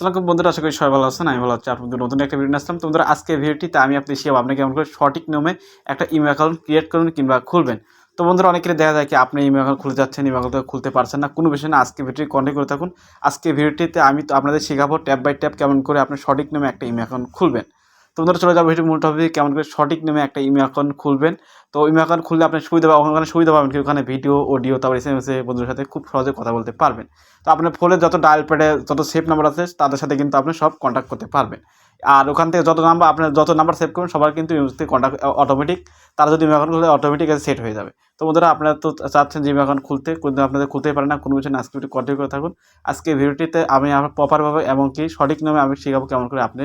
আসসালামু বন্ধুরা, আশা করি সবাই ভালো আছেন, আমি ভালো আছি, আপনাদের নতুন একটা ভিডিও আসলাম। তোমাদের আজকে ভিডিওটিতে আমি আপনি শিখাবো আপনি কেমন করে সঠিক নিয়মে একটা ইমেল অ্যাকাউন্ট ক্রিয়েট করুন কিংবা খুলবেন। তো বন্ধুরা অনেকের দেখা যায় কি আপনি ইমেল অ্যাকাউন্ট খুলতে যাচ্ছেন ইমেল অ্যাকাউন্ট খুলতে পারছেন না। কোনো বিষয় না আজকে ভিডিওটি কন্ট্যাক্ট করে থাকুন। আজকে ভিডিওটিতে আমি তো আপনাদের শেখাবো ট্যাপ বাই ট্যাপ কেমন করে আপনি সঠিক নিয়মে একটা ইমেল অ্যাকাউন্ট খুলবেন। তো চলে যাব ভিডিও মূল টপিক কেমন করে সঠিক নেমে একটা ইমেল অ্যাকাউন্ট খুলবেন। তো ইমেল অ্যাকাউন্ট খুললে আপনি সুবিধা পাবেন, ওখানে সুবিধা পাবেন কি ওখানে ভিডিও অডিও তারপর এস এম এসে বন্ধুদের সাথে খুব সহজে কথা বলতে পারবেন। তো আপনার ফোনে যত ডায়াল প্যাডে যত সেফ নাম্বার আছে, তাদের সাথে কিন্তু আপনি সব কন্ট্যাক্ট করতে পারবেন। আর ওখান থেকে যত নাম্বার আপনার যত নাম্বার সেভ করবেন, সবার কিন্তু ইউজ থেকে কন্ট্যাক্ট অটোমেটিক তারা যদি ইমেল অ্যাকাউন্ট খুলে অটোমেটিক সেট হয়ে যাবে। তো বন্ধুরা, আপনারা তো চাচ্ছেন যে অ্যাকাউন্ট খুলতে কিন্তু আপনাদের খুলতেই পারে না, কোনো কিছু না, আজকে কন্টিনিউ করে থাকুন। আজকে ভিডিওটিতে আমি আমার প্রপারভাবে এমনকি সঠিক নামে আমি শেখাবো কেমন করে আপনি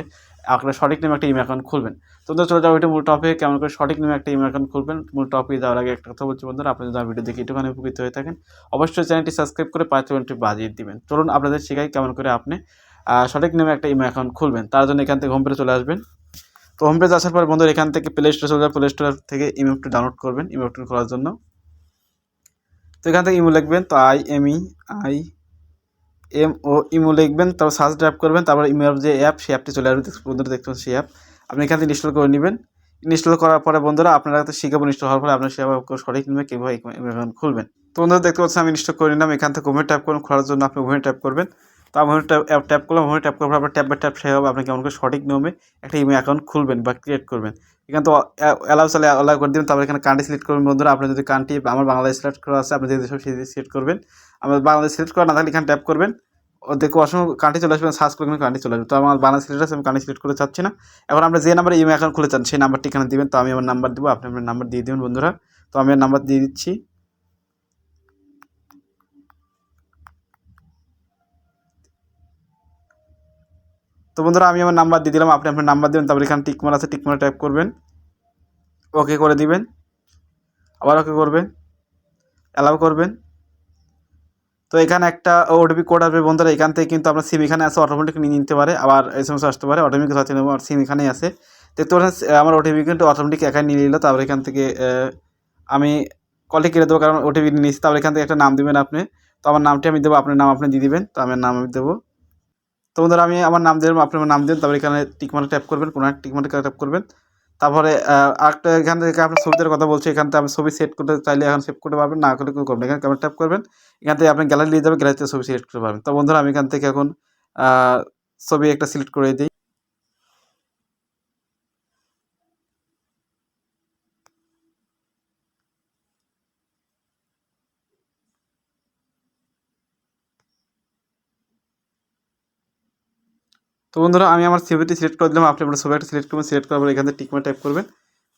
আপনার সঠিক নামে একটা ইমেল অ্যাকাউন্ট খুলবেন। তো বন্ধুরা, চলে যাব এটা মূল টপিক কেমন করে সঠিক নামে একটা ইমেল অ্যাকাউন্ট খুলবেন। মূল টপিক যাওয়ার আগে একটা কথা বলছি বন্ধুরা, আপনি যদি ভিডিও দেখে একটুখানি উপকৃত হয়ে থাকেন, অবশ্যই চ্যানেলটি সাবস্ক্রাইব করে পাঁচ মিনিটটি বাজিয়ে দিবেন। চলুন আপনাদের শেখাই কেমন করে আপনি সঠিক নিয়মে একটা ইমেল অ্যাকাউন্ট খুলবেন। তার জন্য এখান থেকে হোম পেজে চলে আসবেন। তো হোম পেজ আসার পর বন্ধুরা, এখান থেকে প্লে স্টোর চলে যাবে প্লে স্টোর থেকে ইমেলটি ডাউনলোড করবেন ইমেলটি খোলার জন্য। তো এখান থেকে ইমো লিখবেন, তো I M E I M O imo লিখবেন, তারপর সার্চ ড্রাইভ করবেন, তারপর ইমেল যে অ্যাপ সেই অ্যাপটি চলে আসবে। বন্ধুরা পাচ্ছেন সেই অ্যাপ আপনি এখান থেকে ইনস্টল করে নেবেন। ইনস্টল করার পরে বন্ধুরা, আপনারা শিখাবো ইনস্টল হওয়ার পরে আপনার সেভাবে সঠিক নিয়মে কীভাবে ইমেল খুলবেন। তো বন্ধুরা, দেখতে পাচ্ছেন আমি ইনস্টল করে নিলাম। এখান থেকে ওভেন ট্যাপ করুন, খোলার জন্য আপনি ওভেন ট্যাপ করবেন। তো আমি ট্যাপ ট্যাপ করলাম ওভেন ট্যাপ করার পর আপনার ট্যাপ বাই ট্যাপ সেভাবে আপনি কেমন করে সঠিক নিয়মে একটা ইমেল অ্যাকাউন্ট খুলবেন বা ক্রিয়েট করবেন। এখানে তো অ্যালাউ চালে অ্যালাউ করে দেবেন, তারপর এখানে কান্ট্রি সিলেক্ট করবেন। বন্ধুরা আপনি যদি কান্ট্রি আমার বাংলাদেশ সিলেক্ট করা আছে, আপনি যে দেশ সেই দেশ সিলেক্ট করবেন। আমার বাংলাদেশ সিলেক্ট করা না থাকলে এখানে ট্যাপ করবেন। দেখো অসংখ্য কান্ট্রি চলে আসবেন সার্চ করবেন কান্ট্রি চলে আসবে। তো আমার বাংলাদেশ সিলেক্ট আছে, আমি কান্ট্রি সিলেক্ট করতে চাচ্ছি না। এখন আমরা যে নাম্বারে ইমেল অ্যাকাউন্ট খুলে চান, সেই নাম্বারটি এখানে দিবেন। তো আমি আমার নাম্বার দেবো, আপনি আপনার নাম্বার দিয়ে দেবেন, বন্ধুরা। তো আমি নাম্বার দিয়ে দিচ্ছি। তো বন্ধুরা, আমি আমার নাম্বার দিয়ে দিলাম, আপনি আপনার নাম্বার দেবেন, তারপর এখানে টিকমার আছে টিকমার টাইপ করবেন। ওকে করে দিবেন। আবার ওকে করবেন। অ্যালাউ করবেন। তো এখানে একটা ওটিপি কোড আসবে বন্ধুরা, এখান থেকে কিন্তু আপনার সিম এখানে আছে অটোমেটিক নিয়ে নিতে পারে, আবার এস এম এস আসতে পারে অটোমেটিক হচ্ছে আমার সিম এখানেই আছে। দেখতে পাচ্ছেন, আমার ওটিপি কিন্তু অটোমেটিক একাই নিয়ে নিল, তারপর এখান থেকে আমি কলে কেটে দেবো, কারণ ওটিপি নিয়েছি, তারপর এখান থেকে একটা নাম দেবেন আপনি। তো আমার নামটি আমি দেবো, আপনার নাম আপনি দিয়ে দিবেন, তো আমার নাম আমি দেবো। তো বন্ধুরা, আমি আমার নাম দিলাম আপনার নাম দেন তারপরে এখানে টিকমার্ক ট্যাপ করবেন কোনো এক টিকমার্ক ট্যাপ করবেন। তারপরে আরেকটা এখান থেকে আপনার ছবিদের কথা বলছি, এখান থেকে আপনি ছবি সেট করতে চাইলে এখন সেভ করতে পারবেন, না করলে কোনো করবেন এখানে ক্যামেরা ট্যাপ করবেন, এখান থেকে আপনি গ্যালারি নিয়ে যাবেন গ্যালারিতে ছবি সিলেক্ট করতে পারবেন। তো বন্ধুরা, আমি এখান থেকে এখন ছবি একটা সিলেক্ট করে দিই। তো বন্ধুরা, আমি আমার ছবিটি সিলেক্ট করে দিলাম। আপনি আপনার ছবি একটা সিলেক্ট করবেন সিলেক্ট করার পর এখান থেকে টিকমা ট্যাপ করবেন।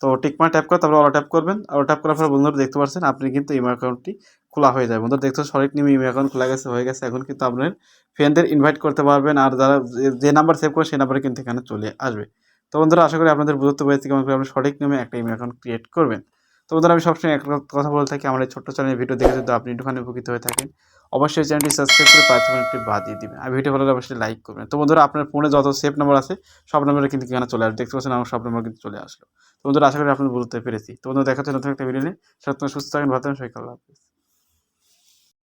তো টিকমা ট্যাপ করে তারপর অল ট্যাপ করবেন। অল ট্যাপ করার পর বন্ধুরা, দেখতে পাচ্ছেন, আপনি কিন্তু ইমেল অ্যাকাউন্টটি খোলা হয়ে যায়। বন্ধুরা, দেখতে সঠিক নিয়মে ইমেল অ্যাকাউন্ট খোলা গেছে, হয়ে গেছে। এখন কিন্তু আপনার ফ্রেন্ডদের ইনভাইট করতে পারবেন আর যারা যে- যে নাম্বার সেভ করে সেই নাম্বারে কিন্তু এখানে চলে আসবে। তো বন্ধুরা, আশা করি আপনাদের বুঝতে পেরেছি কেমন করে আপনি সঠিক নিয়মে একটা ইমেল অ্যাকাউন্ট ক্রিয়েট করবেন। তো বন্ধুরা, আমি সবসময় এক কথা বলে থাকি। আমার এই ছোট্ট চ্যানেলের ভিডিও দেখে যদি আপনি একটুখানি উপকৃত হয়ে থাকেন, অবশ্যই চ্যানেলটি সাবস্ক্রাইব করে পাঁচ মিনিটটি বাদ দিয়ে দিবেন। আর ভিডিও ভালো লাগলে অবশ্যই লাইক করবেন। তো বন্ধুরা, আপনার ফোনে যত সেভ নাম্বার আছে, সব নাম্বারে কিন্তু কেন চলে আসবে। দেখতে পাচ্ছেন, আমার সব নাম্বার কিন্তু চলে আসলো। তো বন্ধুরা, আশা করি আপনার বলতে পেরেছি। তো বন্ধুরা, দেখা হচ্ছে নতুন একটা ভিডিও নিয়ে। সুস্থ থাকেন, ভালো থাকেন আল্লাহ হাফিজ।